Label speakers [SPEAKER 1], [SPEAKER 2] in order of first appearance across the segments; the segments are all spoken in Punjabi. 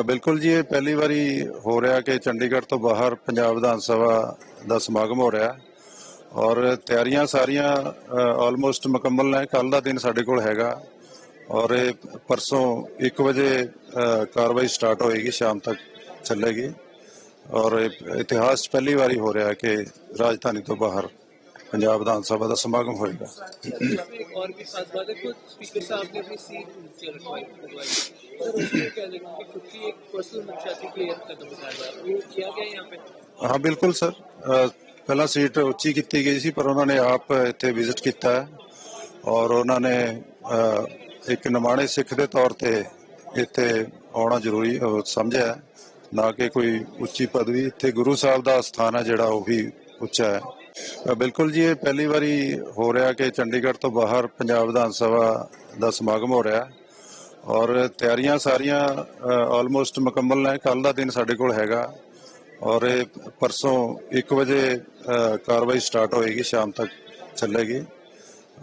[SPEAKER 1] ਬਿਲਕੁਲ ਜੀ, ਇਹ ਪਹਿਲੀ ਵਾਰੀ ਹੋ ਰਿਹਾ ਕਿ ਚੰਡੀਗੜ੍ਹ ਤੋਂ ਬਾਹਰ ਪੰਜਾਬ ਵਿਧਾਨ ਸਭਾ ਦਾ ਸਮਾਗਮ ਹੋ ਰਿਹਾ ਔਰ ਤਿਆਰੀਆਂ ਸਾਰੀਆਂ ਆਲਮੋਸਟ ਮੁਕੰਮਲ ਨੇ ਕੱਲ ਦਾ ਦਿਨ ਸਾਡੇ ਕੋਲ ਹੈਗਾ। ਔਰ ਇਹ ਪਰਸੋਂ 1 ਵਜੇ ਕਾਰਵਾਈ ਸਟਾਰਟ ਹੋਏਗੀ, ਸ਼ਾਮ ਤੱਕ ਚੱਲੇਗੀ। ਔਰ ਇਤਿਹਾਸ ਪਹਿਲੀ ਵਾਰੀ ਹੋ ਰਿਹਾ ਕਿ ਰਾਜਧਾਨੀ ਤੋਂ ਬਾਹਰ ਪੰਜਾਬ ਵਿਧਾਨ ਸਭਾ ਦਾ ਸਮਾਗਮ ਹੋਏਗਾ
[SPEAKER 2] इसमें एक और भी खास बात है कि स्पीकर साहब ने अपनी सीट नीचे रखवाई लगवाई सर उसमें क्या लगेगा कि खुद की एक पर्सनल मंशा थी क्लियर कदम उठाया वो किया गया यहाँ पे
[SPEAKER 1] ਹਾਂ ਬਿਲਕੁਲ ਸਰ ਅ, ਪਹਿਲਾਂ ਸੀਟ ਉੱਚੀ ਕੀਤੀ ਗਈ ਸੀ ਪਰ ਉਹਨਾਂ ਨੇ ਆਪ ਇੱਥੇ ਵਿਜ਼ਿਟ ਕੀਤਾ ਹੈ ਔਰ ਉਹਨਾਂ ਨੇ ਅ, ਇੱਕ ਨਿਮਾਣੇ ਸਿੱਖ ਦੇ ਤੌਰ ਤੇ ਇੱਥੇ ਆਉਣਾ ਜ਼ਰੂਰੀ ਅ, ਸਮਝਿਆ ਹੈ, ਨਾ ਕਿ ਕੋਈ ਉੱਚੀ ਪਦਵੀ ਇੱਥੇ ਗੁਰੂ ਸਾਹਿਬ ਦਾ ਸਥਾਨ ਹੈ ਜਿਹੜਾ ਉਹ ਵੀ ਉੱਚਾ ਹੈ ਅ, ਬਿਲਕੁਲ ਜੀ, ਇਹ ਪਹਿਲੀ ਵਾਰੀ ਹੋ ਰਿਹਾ ਕਿ ਚੰਡੀਗੜ੍ਹ ਤੋਂ ਬਾਹਰ ਪੰਜਾਬ ਵਿਧਾਨ ਸਭਾ ਦਾ ਸਮਾਗਮ ਹੋ ਰਿਹਾ ਔਰ ਤਿਆਰੀਆਂ ਸਾਰੀਆਂ ਆਲਮੋਸਟ ਮੁਕੰਮਲ ਨੇ। ਕੱਲ ਦਾ ਦਿਨ ਸਾਡੇ ਕੋਲ ਹੈਗਾ ਔਰ ਇਹ ਪਰਸੋਂ 1 ਵਜੇ ਕਾਰਵਾਈ ਸਟਾਰਟ ਹੋਏਗੀ, ਸ਼ਾਮ ਤੱਕ ਚੱਲੇਗੀ।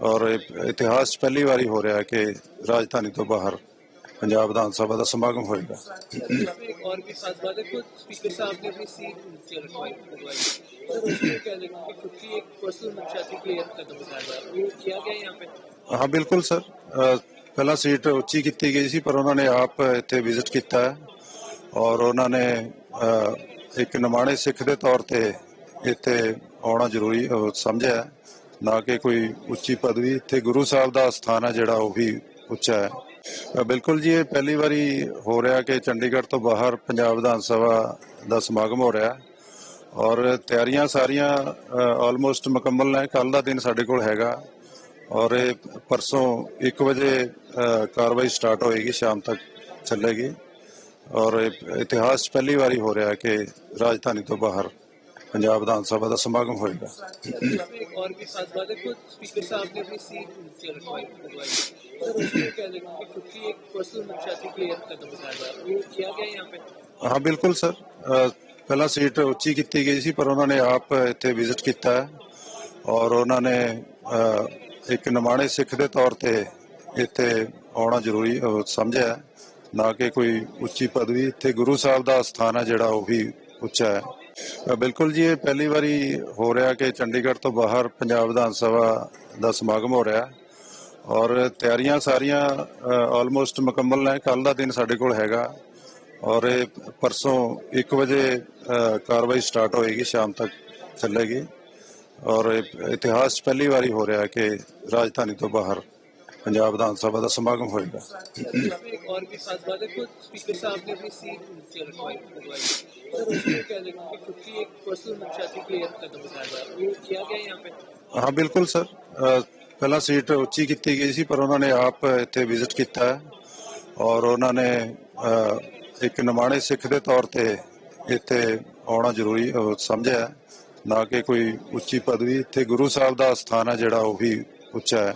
[SPEAKER 1] ਔਰ ਇਤਿਹਾਸ ਪਹਿਲੀ ਵਾਰੀ ਹੋ ਰਿਹਾ ਕਿ ਰਾਜਧਾਨੀ ਤੋਂ ਬਾਹਰ ਪੰਜਾਬ ਵਿਧਾਨ ਸਭਾ ਦਾ ਸਮਾਗਮ ਹੋਏਗਾ। ਹਾਂ ਬਿਲਕੁਲ ਸਰ। ਪਹਿਲਾਂ ਸੀਟ ਉੱਚੀ ਕੀਤੀ ਗਈ ਸੀ ਪਰ ਉਹਨਾਂ ਨੇ ਆਪ ਇੱਥੇ ਵਿਜ਼ਿਟ ਕੀਤਾ ਹੈ। ਔਰ ਉਹਨਾਂ ਨੇ ਇੱਕ ਨਮਾਣੇ ਸਿੱਖ ਦੇ ਤੌਰ ਤੇ ਇੱਥੇ ਆਉਣਾ ਜ਼ਰੂਰੀ ਸਮਝਿਆ ਨਾ ਕਿ ਕੋਈ ਉੱਚੀ ਪਦਵੀ। ਇੱਥੇ ਗੁਰੂ ਸਾਹਿਬ ਦਾ ਸਥਾਨ ਹੈ ਜਿਹੜਾ ਉਹ ਵੀ ਉੱਚਾ ਹੈ। ਬਿਲਕੁਲ ਜੀ, ਇਹ ਪਹਿਲੀ ਵਾਰੀ ਹੋ ਰਿਹਾ ਕਿ ਚੰਡੀਗੜ੍ਹ ਤੋਂ ਬਾਹਰ ਪੰਜਾਬ ਵਿਧਾਨ ਸਭਾ ਦਾ ਸਮਾਗਮ ਹੋ ਰਿਹਾ ਔਰ ਤਿਆਰੀਆਂ ਸਾਰੀਆਂ ਆਲਮੋਸਟ ਮੁਕੰਮਲ ਨੇ ਕੱਲ ਦਾ ਦਿਨ ਸਾਡੇ ਕੋਲ ਹੈਗਾ। ਔਰ ਇਹ ਪਰਸੋਂ 1 ਵਜੇ ਕਾਰਵਾਈ ਸਟਾਰਟ ਹੋਏਗੀ, ਸ਼ਾਮ ਤੱਕ ਚੱਲੇਗੀ। ਔਰ ਇਤਿਹਾਸ ਪਹਿਲੀ ਵਾਰੀ ਹੋ ਰਿਹਾ ਕਿ ਰਾਜਧਾਨੀ ਤੋਂ ਬਾਹਰ ਪੰਜਾਬ ਵਿਧਾਨ ਸਭਾ ਦਾ ਸਮਾਗਮ ਹੋਏਗਾ
[SPEAKER 2] इसमें एक और भी खास बात है कि स्पीकर साहब ने अपनी सीट नीचे रखवाई लगवाई सर उसमें क्या लगेगा कि खुद की एक पर्सनल मंशा थी क्लियर कदम उठाया वो किया गया यहाँ पे
[SPEAKER 1] ਹਾਂ ਬਿਲਕੁਲ ਸਰ ਅ, ਪਹਿਲਾਂ ਸੀਟ ਉੱਚੀ ਕੀਤੀ ਗਈ ਸੀ ਪਰ ਉਹਨਾਂ ਨੇ ਆਪ ਇੱਥੇ ਵਿਜ਼ਿਟ ਕੀਤਾ ਹੈ ਔਰ ਉਹਨਾਂ ਨੇ ਅ, ਇੱਕ ਨਿਮਾਣੇ ਸਿੱਖ ਦੇ ਤੌਰ ਤੇ ਇੱਥੇ ਆਉਣਾ ਜ਼ਰੂਰੀ ਅ, ਸਮਝਿਆ ਹੈ, ਨਾ ਕਿ ਕੋਈ ਉੱਚੀ ਪਦਵੀ ਇੱਥੇ ਗੁਰੂ ਸਾਹਿਬ ਦਾ ਸਥਾਨ ਹੈ ਜਿਹੜਾ ਉਹ ਵੀ ਉੱਚਾ ਹੈ ਅ, ਬਿਲਕੁਲ ਜੀ, ਇਹ ਪਹਿਲੀ ਵਾਰੀ ਹੋ ਰਿਹਾ ਕਿ ਚੰਡੀਗੜ੍ਹ ਤੋਂ ਬਾਹਰ ਪੰਜਾਬ ਵਿਧਾਨ ਸਭਾ ਦਾ ਸਮਾਗਮ ਹੋ ਰਿਹਾ ਔਰ ਤਿਆਰੀਆਂ ਸਾਰੀਆਂ ਆਲਮੋਸਟ ਮੁਕੰਮਲ ਨੇ। ਕੱਲ ਦਾ ਦਿਨ ਸਾਡੇ ਕੋਲ ਹੈਗਾ ਔਰ ਇਹ ਪਰਸੋਂ 1 ਵਜੇ ਕਾਰਵਾਈ ਸਟਾਰਟ ਹੋਏਗੀ, ਸ਼ਾਮ ਤੱਕ ਚੱਲੇਗੀ ਔਰ ਇਤਿਹਾਸ ਪਹਿਲੀ ਵਾਰੀ ਹੋ ਰਿਹਾ ਕਿ ਰਾਜਧਾਨੀ ਤੋਂ ਬਾਹਰ ਪੰਜਾਬ ਵਿਧਾਨ ਸਭਾ ਦਾ ਸਮਾਗਮ ਹੋਏਗਾ।
[SPEAKER 2] और भी खास बात है कि स्पीकर साहब ने अपनी सीट नीचे रखवाई लगवाई सर उसमें क्या लगेगा कि खुद की एक पर्सनल मंशा थी क्लियर कदम उठाया वो किया गया यहाँ पे
[SPEAKER 1] ਹਾਂ ਬਿਲਕੁਲ ਸਰ ਅ, ਪਹਿਲਾਂ ਸੀਟ ਉੱਚੀ ਕੀਤੀ ਗਈ ਸੀ ਪਰ ਉਹਨਾਂ ਨੇ ਆਪ ਇੱਥੇ ਵਿਜ਼ਿਟ ਕੀਤਾ ਹੈ ਔਰ ਉਹਨਾਂ ਨੇ ਅ, ਇੱਕ ਨਿਮਾਣੇ ਸਿੱਖ ਦੇ ਤੌਰ ਤੇ ਇੱਥੇ ਆਉਣਾ ਜ਼ਰੂਰੀ ਅ, ਸਮਝਿਆ ਹੈ, ਨਾ ਕਿ ਕੋਈ ਉੱਚੀ ਪਦਵੀ ਇੱਥੇ ਗੁਰੂ ਸਾਹਿਬ ਦਾ ਸਥਾਨ ਹੈ ਜਿਹੜਾ ਉਹ ਵੀ ਉੱਚਾ ਹੈ